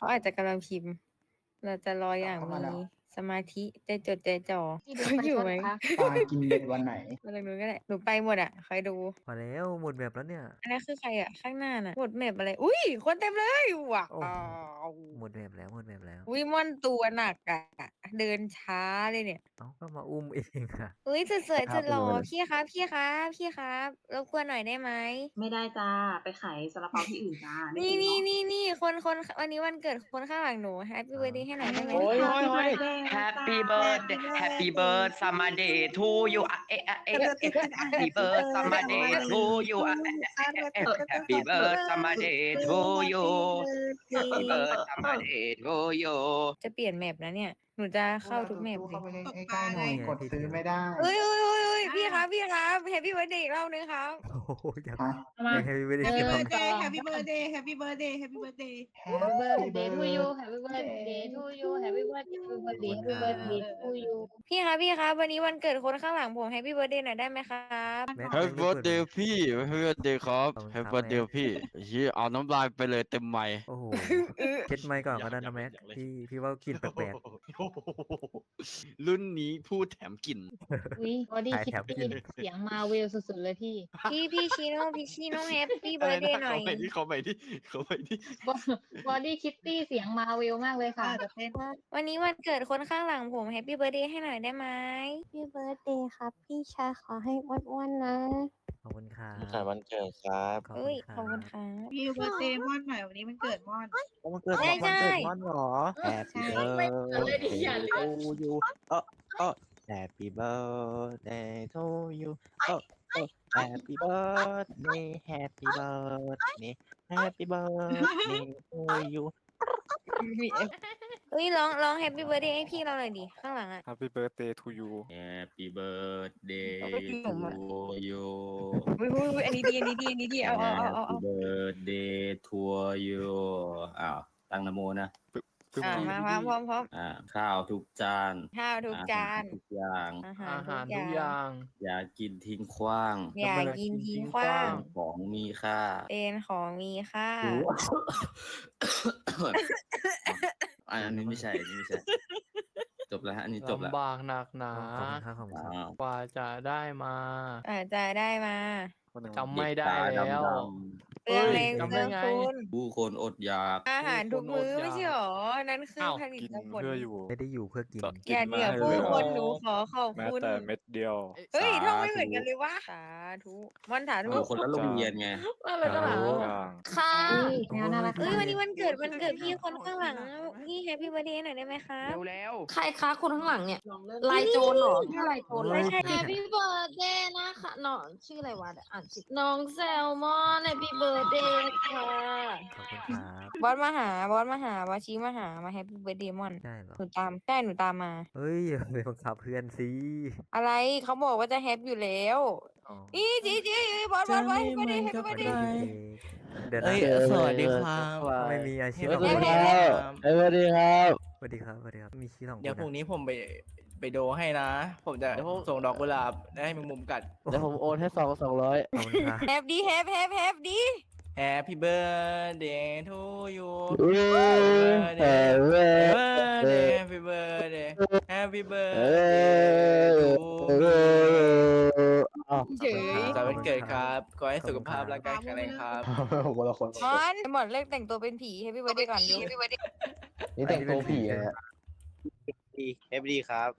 เขาอาจจะกำลังพิมพ์ เราจะรออย่างนี้ สมาธิใจจดใจจ่อที่ดูเขาอยู่ไหมคะปลากินเบ็ดวันไหนมาเลยหนูก็ได้หนูไปหมดอะใครดูมาแล้วหมดแบบแล้วเนี่ย อันนั้นคือใครอะข้างหน้าน่ะหมดแมปอะไร อุ้ยคนเต็มเลยว้าโอ้โหวหมดแบบแล้วหมดแบบแล้ววิมอนตัวหนักอะเดินช้าเลยเนี่ยเอ้าก็มาอุ้มเองอะอุ้ยสุดสวยครัสุบดหล่อเลยพี่ครับพี่ครับพี่ครับรบกวนหน่อยได้ไหมไม่ได้จ้าไปขายซาลาเปาที่อื่นจ้าไม่นี่กินนี่เนาะนี่นี่คนคนวันนี้วันเกิดคนข้างหลังหนูแฮปปี้เบ t ร์ a เดย์ให้หน่อยได้ไหมโอ้ย Happy โอ้ย birthday นHappy จ๊ะ birthday Happy birthday summer day to you อ่ะเอ๊ะอ่ะเอ๊ะเอ๊ะ Happy birthday summer day to you อ่ะเอ๊ะเอ๊ะเอ๊ะ Happy birthday summer day to you Happy birthday summer day to you จะเปลี่ยนแมปนะเนี่ย หนูจะเข้าทุกแมปเลเข้ายไปใกล้ๆหน่อยกดซื้อไม่ได้เอ้ยเอ้ยเอ้ยเอ้ยพี่ครับพี่ครับแฮปปี้เบ t ร์ a เดย์อีกรอบนึงครับ โอ้โหอยากฮะ อยากให้ไม่ได้ Happy เก็บความ birthday Happy birthday Happy birthday Happy birthday Happy birthday to you Happy birthday to you Happy birthday to you Happy birthday to you พี่ครับพี่ครับวันนี้วันเกิดคนข้างหลังผมแฮปปี้เบ t ร์ a เดย์หน่อยได้ไหมครับ แม็กแฮปปี้แม็เบิร์ดเดย์พี่แฮปปี้เบิร์ดเดย์ครับ ขอบคุณแฮครับปปี้เบิร์ดเดย์พี่เฮียเอาน้ำลายไปเลยเต็มไมค์ โอ้โหเช็ดไมค์ก่อนก็ได้นะแม็กพี่พี่ว่ากลินแปลกรุ่นนี้พูดแถมกลิ่น อุ้ยบอดี้ถ่ายคิตแถบตี้กินเสียงมาเวลสุดๆเลยพี่ พี่พี่ชิโน่พี่ชิโน่แฮปปี้เบ t ร์ a เดย์หน่อยเขาไปที่เขาไปที่เขาไปที่บอดี้คิตตี้เสียงมาเวลมากเลยค่ะอาจจะเป็นวันนี้วันเกิดคนข้างหลังผมแฮปปี้เบ t ร์ a เดย์ให้หน่อยได้ไหมพี่เบ t ร์ a เดย์ครับ พี่ชายขอให้อ้วนๆนะขอบคุณ ครับขายวันเกิดครับขอบเอ้คุยณคขรัอบคุณครับพี่เบอร์เดย์ม่อนหน่อยวันนี้มันเกิดม่อนวันเกิดใช่ใช่วันเกิดม่อนเหรอ Happy ไม่เหมือนเลยดิอย่าลืม birthday to you เออเออ Happy birthday to you เออเออ Happy birthday Happy birthday Happy birthday to you เอ้ย ร้องร้องแฮปปี้เบ t ร์ a เดย์ให้พี่เราหน่อยดิ ข้างหลังอะ Happy birthday to you Happy birthday เอาไปกินขนมอะ to you อุ้ยอุ้ยอุ้ยอันนี้ดีอันนี้ดีอันนี้ดีเอาเอาเอาเอาเอา Happy birthday to you อ้าวตั้งนะโมนะอ่ามาพร้อมพร้อมพร้อมอ่าข้าวทุกจานข้าวทุกจานอาหรทุกอย่างอาหารทุกอย่างอย่ากินทิ้งขว้างอย่ากินทิ้งขว้าง ของมีค่าเป็นของมีค่าอั นนี้ไม่ใช่อันนี้ไม่ใช่ จบแล้วฮะอันนี้จบแล้วลำบากหนักหนาขอบคุณครับขอบคุณครับอ้าวกว่าจะได้มา อาจจะได้มา จำไม่ได้เด็กตาแล้ว ดำ เรื่องเล็กจำได้เรื่องไงคุณๆผู้คนอดอยาก อาหารทุกมื้อคนอดอยากไม่ใช่หรอ นั่นคืออ้าวผลิตผลไม่ได้อยู่เพื่อกิน อย่าเดี๋ยวผู้คนหนูขอขอบแม้คุณ แต่เม็ดเดียว เฮ้ยสาธุท่องไม่เหมือนกันเลยวะสาธุมันถาธุอยู่คนละโรงเรียนไง อะไรก็หลังค่ะอุ้ยแนวน่ารักเอ้ยวันนี้วันเกิดวันเกิดพี่คนข้างหลังพี่แฮปปี้เบ t ร์ a เดย์หน่อยได้ไหมคะเร็วแล้วใครคะคนข้างหลังเนี่ยลายโจรเหรอลายโจรไม่ใช่แฮปปี้เบิร์ดเดย์นะคะน้องชื่ออะไรวะเดี๋ยวอ่านชื่อน้องแซลมอนแฮปปี้เบิร์ดเดย์ค่ะขอบคุณครับบอสมาหา บอสมาหาวาชิมาหา มาแฮปปี้เบ t ร์ a เดย์มอนใช่เหรอหนูตาม ใช่ หนูตามมา เฮ้ยอย่าไปบังคับเพื่อนสิอะไรเขาบอกว่าจะแฮปอยู่แล้ว อ๋อนี่จีจีบอสบอสบอสแฮปปี้เบ t ร์ a เดย์แฮปปี้เบ t ร์ a เดย์ เดี๋ยวนะเอ้ยสวัสดีครับไม่มีอาชีพสวัสของดีตัวคเองรับสวัสดีครับ สวัสดีครับสวัสดีครับมีชีวิตของเดี๋ยวพคุรุ่ณงอะนี้ผมไปไปโดให้นะ ผมจะส่งดอกกุหลาบให้มึงมุมกัด เดี๋ยวผมโอนให้สองสองร้อยขอบคุณครับ แฮปดีแฮปแฮปแฮปดี Happy birthday to you เฮ้ยเว้ย birthday Happy birthday Happy เอ้ birthday ย to เอ้ you ยอ้าวเฉยสวัสดีเกิดครับขอให้สุขภาพร่างกายแข็งแรงครับคนละคนมอนหมดเลิกแต่งตัวเป็นผีแฮปปี้เบ t ร์ a เดย์ก่อนดินี่แต่งตัวผีอะดีเอฟดีครับ